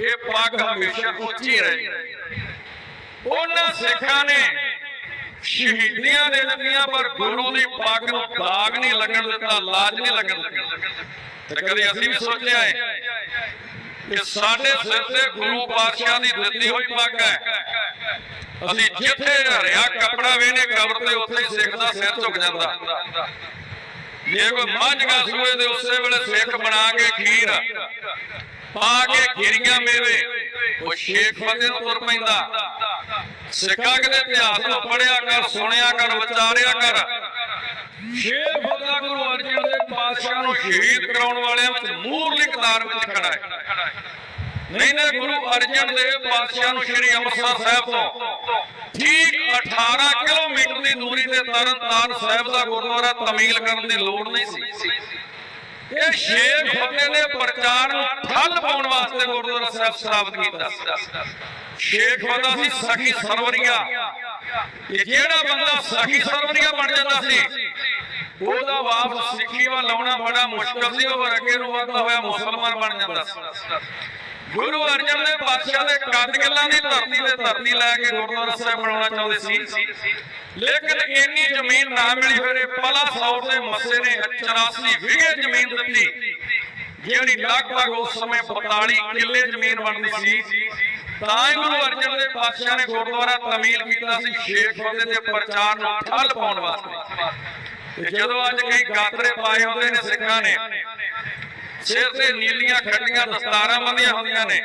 ਇਹ ਪੱਗ ਹਮੇਸ਼ਾ ਉੱਚੀ ਰਹੇ ਉਹਨਾਂ ਸਿੱਖਾਂ ਨੇ ਸ਼ਹੀਦੀਆਂ ਦੇ ਦਿੱਤੀਆਂ ਪਰ ਗੁਰੂ ਦੀ ਪੱਗ ਨੂੰ ਦਾਗ ਨਹੀਂ ਲੱਗਣ ਦਿੱਤਾ, ਲਾਜ ਨਹੀਂ ਲੱਗਣ ਦਿੱਤੀ। ਤੇ ਕਦੇ ਅਸੀਂ ਵੀ ਸੋਚਿਆ ਹੈ ਕਿ ਸਾਡੇ ਸਿਰ ਤੇ ਗੁਰੂ ਪਾਤਸ਼ਾਹ ਦੀ ਦਿੱਤੀ ਹੋਈ ਪੱਗ ਹੈ। ਅਸੀਂ ਜਿੱਥੇ ਹਰਿਆ ਕੱਪੜਾ ਵੇਨੇ ਕਬਰ ਤੇ ਉੱਥੇ ਹੀ ਸਿੱਖ ਦਾ ਸਿਰ ਝੁਕ ਜਾਂਦਾ। ਜੇ ਕੋਈ ਮੱਝ ਗਾ ਸੂਏ ਦੇ ਉਸੇ ਵੇਲੇ ਸਿੱਖ ਬਣਾ ਕੇ ਖੀਰ। ਪਾ ਕੇ ਖੀਰੀਆਂ ਮੇਵੇ। ਉਹ ਸ਼ੇਖ ਫਤਿਹ ਨੂੰ ਤੁਰ ਪੈਂਦਾ। ਸਿੱਖਾਂ ਦੇ ਇਤਿਹਾਸ ਨੂੰ ਪੜਿਆ ਕਰ, ਸੁਣਿਆ ਕਰ, ਵਿਚਾਰਿਆ ਕਰ। ਸ਼ੇਖ ਫਤਿਹ ਗੁਰੂ ਅਰਜਨ ਦੇਵ ਪਾਤਸ਼ਾਹ ਨੂੰ ਸ਼ਹੀਦ ਕਰਾਉਣ ਵਾਲਿਆਂ ਵਿੱਚ ਮੂਰਲੀ ਕਤਾਰ ਵਿੱਚ ਖੜਾ ਹੈ। ਨਹੀਂ ਨਹੀਂ ਗੁਰੂ ਅਰਜਨ ਦੇਵ ਪਾਤਸ਼ਾਹ ਨੂੰ ਸ੍ਰੀ ਅੰਮ੍ਰਿਤਸਰ ਸਾਹਿਬ ਤੋਂ ਠੀਕ 18 ਕਿਲੋਮੀਟਰ ਦੀ ਦੂਰੀ ਤੇ ਤਰਨਤਾਰਨ ਸਾਹਿਬ ਦਾ ਗੁਰਦੁਆਰਾ ਤਮੀਲ ਕਰਨ ਦੀ ਲੋੜ ਨਹੀਂ ਸੀ। ਇਹ ਸ਼ੇਖ ਫਤਿਹ ਨੇ ਪ੍ਰਚਾਰ ਨੂੰ ਠੱਲ ਪਾਉਣ ਵਾਸਤੇ ਗੁਰਦੁਆਰਾ ਸਾਹਿਬ ਸਥਾਪਿਤ ਕੀਤਾ ਸ਼ੇਖ ਫਤਿਹ ਸੀ ਸਖੀ ਸਰਵਰੀਆ। ਕਿ ਜਿਹੜਾ ਬੰਦਾ ਸਖੀ ਸਰਵਰੀਆ ਬਣ ਜਾਂਦਾ ਸੀ, ਉਹਦਾ ਵਾਪਸ ਸਿੱਖੀ ਵੱਲ ਲਾਉਣਾ ਬੜਾ ਮੁਸ਼ਕਲ ਸੀ, ਉਹ ਅੱਗੇ ਨੂੰ ਵੱਧਦਾ ਹੋਇਆ ਮੁਸਲਮਾਨ ਬਣ ਜਾਂਦਾ ਸੀ। ਗੁਰੂ ਅਰਜਨ ਦੇਵ ਪਾਤਸ਼ਾਹ ਦੇ ਕੱਦ ਗੱਲਾਂ ਦੀ ਧਰਤੀ ਤੇ ਧਰਤੀ ਲੈ ਕੇ ਗੁਰਦੁਆਰਾ ਸਾਹਿਬ ਬਣਾਉਣਾ ਚਾਹੁੰਦੇ ਸੀ। ਲੇਕਿਨ ਇੰਨੀ ਜ਼ਮੀਨ ਨਾ ਮਿਲੀ ਫਿਰ ਇਹ ਪਲਾ ਸੌਰ ਦੇ ਮੱਸੇ ਨੇ 84 ਵਿਗੇ ਜ਼ਮੀਨ ਦਿੱਤੀ। ਜਿਹੜੀ ਲਗਭਗ ਉਸ ਸਮੇਂ 42 ਕਿੱਲੇ ਜ਼ਮੀਨ ਬਣਦੀ ਸੀ। ਤਾਂ ਹੀ ਗੁਰੂ ਅਰਜਨ ਦੇਵ ਪਾਤਸ਼ਾਹ ਨੇ ਗੁਰਦੁਆਰਾ ਤਮੀਲ ਕੀਤਾ ਸੀ। ਸ਼ੇਖ ਫਤਿਹ ਦੇ ਪ੍ਰਚਾਰ ਨੂੰ ਠੱਲ ਪਾਉਣ ਵਾਸਤੇ। ਤੇ ਜਦੋਂ ਅੱਜ ਕਈ ਗਾਤਰੇ ਪਾਏ ਹੁੰਦੇ ਨੇ ਸਿੱਖਾਂ ਨੇ ਸਿਰ ਤੇ ਨੀਲੀਆਂ ਖੱਟੀਆਂ ਦਸਤਾਰਾਂ ਬੰਦੀਆਂ ਹੁੰਦੀਆਂ ਨੇ।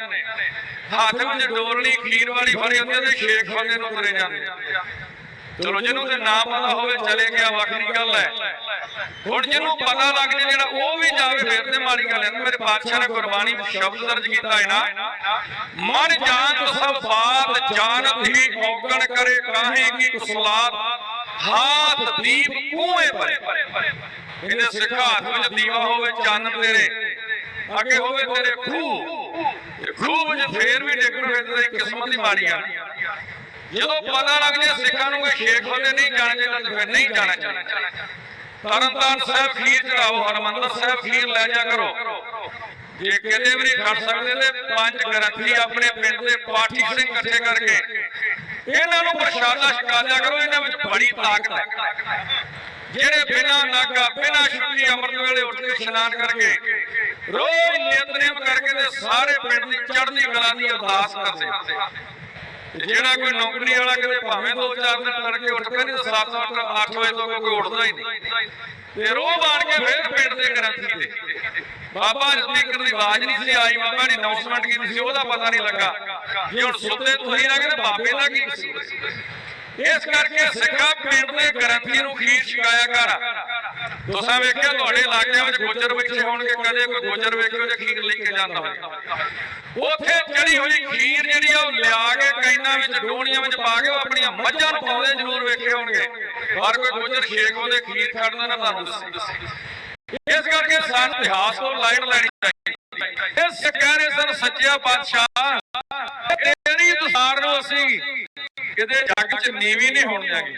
ਹੱਥ ਵਿੱਚ ਡੋਰਨੀ ਖੀਰ ਵਾਲੀ ਫੜੀ ਹੁੰਦੀ ਤੇ ਸ਼ੇਖ ਫਤਿਹ ਨੂੰ ਤੁਰੇ ਜਾਂਦੇ ਚਲੋ ਜਿਹਨੂੰ ਤੇ ਨਾਮ ਪਤਾ ਹੋਵੇ ਚਲੇ ਗਿਆ ਵੱਖਰੀ ਗੱਲ ਹੈ। ਹੁਣ ਜਿਹਨੂੰ ਪਤਾ ਲੱਗ ਜੇ ਜਿਹੜਾ ਉਹ ਵੀ ਜਾਵੇ ਫਿਰ ਤੇ ਮਾੜੀ ਗੱਲ ਹੈ। ਮੇਰੇ ਪਾਤਸ਼ਾਹ ਨੇ ਕੁਰਬਾਨੀ ਸ਼ਬਦ ਦਰਜ ਕੀਤਾ ਹੈ ਨਾ। ਮਨ ਜਾਨ ਸਭ ਬਾਤ ਜਾਣਤ ਹੀ ਔਗਣ ਕਰੇ ਕਾਹੇ ਕੀ ਕੁਸਲਾਤ। ਹਾਥ ਦੀਪ ਕੂਏ ਪਰ ਇਹਨੇ ਸਿੱਖਾ ਹੱਥ ਵਿੱਚ ਦੀਵਾ ਹੋਵੇ ਚੰਨ ਤੇਰੇ। ਅੱਗੇ ਹੋਵੇ ਤੇਰੇ ਖੂਹ ਖੂਹ ਵਿੱਚ ਫੇਰ ਵੀ ਡਿੱਗਣ ਫਿਰ ਤੇਰੀ ਕਿਸਮਤ ਹੀ ਮਾੜੀ ਆ ਜਦੋਂ ਪਤਾ ਲੱਗ ਜੇ ਸਿੱਖਾਂ ਨੂੰ ਕਿ ਸ਼ੇਖ ਫਤਿਹ ਨਹੀਂ ਜਾਣਦੇ ਤਾਂ ਫਿਰ ਨਹੀਂ ਜਾਣਾ ਚਾਹੀਦਾ। ਤਰਨਤਾਰਨ ਸਾਹਿਬ ਖੀਰ ਚੜਾਓ, ਹਰਮੰਦਰ ਸਾਹਿਬ ਖੀਰ ਲੈ ਜਾ ਕਰੋ। ਜੇ ਕਿਤੇ ਵੀ ਨਹੀਂ ਖੜ ਸਕਦੇ ਤੇ ਪੰਜ ਗ੍ਰੰਥੀ ਆਪਣੇ ਪਿੰਡ ਦੇ ਪਾਠੀ ਸਿੰਘ ਇਕੱਠੇ ਕਰਕੇ ਇਹਨਾਂ ਨੂੰ ਪ੍ਰਸ਼ਾਦਾ ਛਕਾ ਲਿਆ ਕਰੋ, ਇਹਨਾਂ ਵਿੱਚ ਬੜੀ ਤਾਕਤ ਹੈ। ਜਿਹੜੇ ਬਿਨਾਂ ਨਾਗਾ, ਬਿਨਾਂ ਛੁੱਟੀ ਅੰਮ੍ਰਿਤ ਵੇਲੇ ਉੱਠ ਕੇ ਇਸ਼ਨਾਨ ਕਰਕੇ ਰੋਜ਼ ਨਿਤਨੇਮ ਕਰਕੇ ਤੇ ਸਾਰੇ ਪਿੰਡ ਦੀ ਚੜ੍ਹਦੀ ਕਲਾ ਦੀ ਅਰਦਾਸ ਕਰਦੇ ਜਿਹੜਾ ਕੋਈ ਨੌਕਰੀ ਵਾਲਾ ਕਿਤੇ ਭਾਵੇਂ ਦੋ ਚਾਰ ਦਿਨ ਤੜਕੇ ਉੱਠ ਕੇ ਨਹੀਂ 7 8 ਵਜੇ ਤੋਂ ਕੋਈ ਉੱਠਦਾ ਹੀ ਨਹੀਂ। ਤੇ ਰੋਹ ਬਾਣ ਕੇ ਫੇਰ ਪਿੰਡ ਦੇ ਗ੍ਰੰਥੀ ਤੇ। ਬਾਬਾ ਸਪੀਕਰ ਦੀ ਆਵਾਜ਼ ਨਹੀਂ ਸੀ ਆਈ, ਬਾਬਾ ਦੀ ਅਨਾਉਂਸਮੈਂਟ ਕੀਤੀ ਸੀ ਉਹਦਾ ਪਤਾ ਨਹੀਂ ਲੱਗਾ। ਜੇ ਹੁਣ ਸੁੱਤੇ ਤੁਸੀਂ ਨਾ ਕਿ ਬਾਬੇ ਦਾ ਕੀ ਕਸੂਰ ਇਸ ਕਰਕੇ ਸਿੱਖਾ ਪਿੰਡ ਦੇ ਗ੍ਰੰਥੀ ਨੂੰ ਖੀਰ ਛਕਾਇਆ ਕਰ। ਤੁਸੀਂ ਵੇਖਿਆ ਤੁਹਾਡੇ ਇਲਾਕਿਆਂ ਵਿੱਚ ਗੋਜਰ ਬੱਚੇ ਹੋਣਗੇ, ਕਦੇ ਕੋਈ ਗੋਜਰ ਵੇਖਿਓ ਜੇ ਖੀਰ ਲੈ ਕੇ ਜਾਂਦਾ ਹੋਵੇ। ਉੱਥੇ ਚੜੀ ਹੋਈ ਖੀਰ ਜਿਹੜੀ ਆ, ਉਹ ਲਿਆ ਕੇ ਕੈਨਾਂ ਵਿੱਚ, ਡੋਣੀਆਂ ਵਿੱਚ ਪਾ ਕੇ ਉਹ ਆਪਣੀਆਂ ਮੱਝਾਂ ਨੂੰ ਪਾਉਂਦੇ, ਜ਼ਰੂਰ ਵੇਖੇ ਹੋਣਗੇ। ਪਰ ਕੋਈ ਗੋਜਰ ਸ਼ੇਖ ਉਹਦੇ ਖੀਰ ਖੜਦਾ ਨਾ ਤੁਹਾਨੂੰ ਦੱਸੇ। ਇਸ ਕਰਕੇ ਸਾਨੂੰ ਇਤਿਹਾਸ ਤੋਂ ਲਾਈਨ ਲੈਣੀ ਚਾਹੀਦੀ। ਇਸ ਕਹਿਰੇ ਸਰ ਸੱਚਿਆ ਪਾਤਸ਼ਾਹ ਤੇਰੀ ਦਸਾਰ ਨੂੰ ਅਸੀਂ ਕਿਤੇ ਜੱਗ 'ਚ ਨੀਵੀਂ ਨਹੀਂ ਹੋਣ ਦਿਆਂਗੇ